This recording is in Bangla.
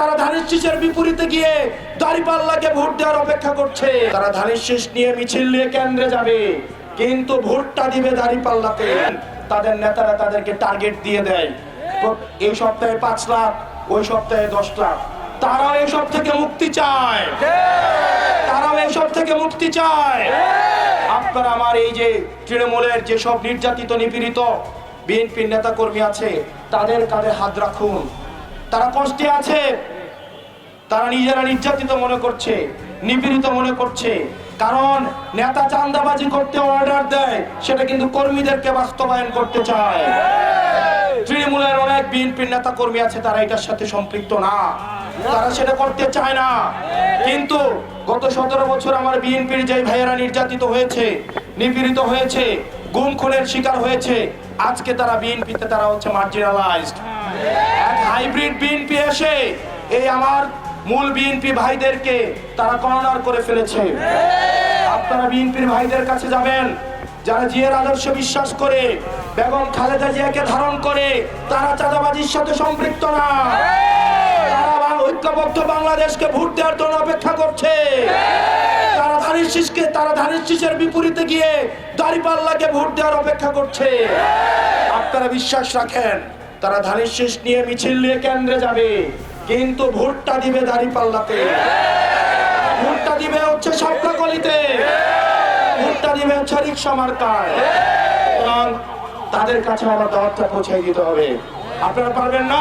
তারা ধানের শীষের বিপরীতে গিয়ে দাঁড়িপাল্লাকে ভোট দেওয়ার অপেক্ষা করছে। তারা ধানের শীষ নিয়ে মিছিল নিয়ে কেন্দ্রে যাবে। কিন্তু ভোটটা দিবে দাঁড়িপাল্লাতে। তাদের নেতারা তাদেরকে টার্গেট দিয়ে দেয়। এই সপ্তাহে পাঁচ লাখ, ওই সপ্তাহে দশ লাখ। তারাও এসব থেকে মুক্তি চায়। তারাও এসব থেকে মুক্তি চায়। আপনারা আমার এই যে তৃণমূলের যেসব নির্যাতিত নিপীড়িত, বিএনপির নেতা কর্মী আছে, তাদের কাঁধে হাত রাখুন। তারা কষ্টে আছে। তারা নিজেরা নির্যাতিত মনে করছে, নিপীড়িত মনে করছে। কারণ নেতা চান্দাবাজি করতে অর্ডার দেয়, সেটা কিন্তু কর্মীদেরকে বাস্তবায়ন করতে চায়। তৃণমূলের অনেক বিএনপির নেতা কর্মী আছে, তারা এটার সাথে সম্পৃক্ত না। তারা সেটা করতে চায় না। কিন্তু গত সতেরো বছর আমার বিএনপির যে ভাইয়েরা নির্যাতিত হয়েছে, নিপীড়িত হয়েছে, গুম খুনের শিকার হয়েছে, আজকে তারা বিএনপিতে তারা হচ্ছে মার্জিনালাইজড হাইব্রিড বিএনপি এসে এই আমার মূল বিএনপি ভাইদেরকে তারা কর্নার করে ফেলেছে। আপনারা বিএনপির ভাইদের কাছে যাবেন, যারা জিয়ার আদর্শ বিশ্বাস করে, বেগম খালেদা জিয়াকে ধারণ করে, তারা চাঁদাবাজির সাথে সম্পৃক্ত না। তারা ঐক্যবদ্ধ বাংলাদেশকে ভোট দেওয়ার জন্য অপেক্ষা করছে। তারা ধানের শীষকে, তারা ধানের শীষের বিপরীতে গিয়ে দাঁড়িপাল্লাকে ভোট দেওয়ার অপেক্ষা করছে। আপনারা বিশ্বাস রাখেন তারা ধানের শীষ নিয়ে মিছিল নিয়ে কেন্দ্রে যাবে। কিন্তু ভোটটা দিবে দাঁড়িপাল্লাতে ভোটটা দিবে হচ্ছে কলিতে ভোটটা দিবে হচ্ছে রিক্সা মার্কায় তাদের কাছে আমার দাওয়াতটা পৌঁছে দিতে হবে। আপনারা পারবেন না?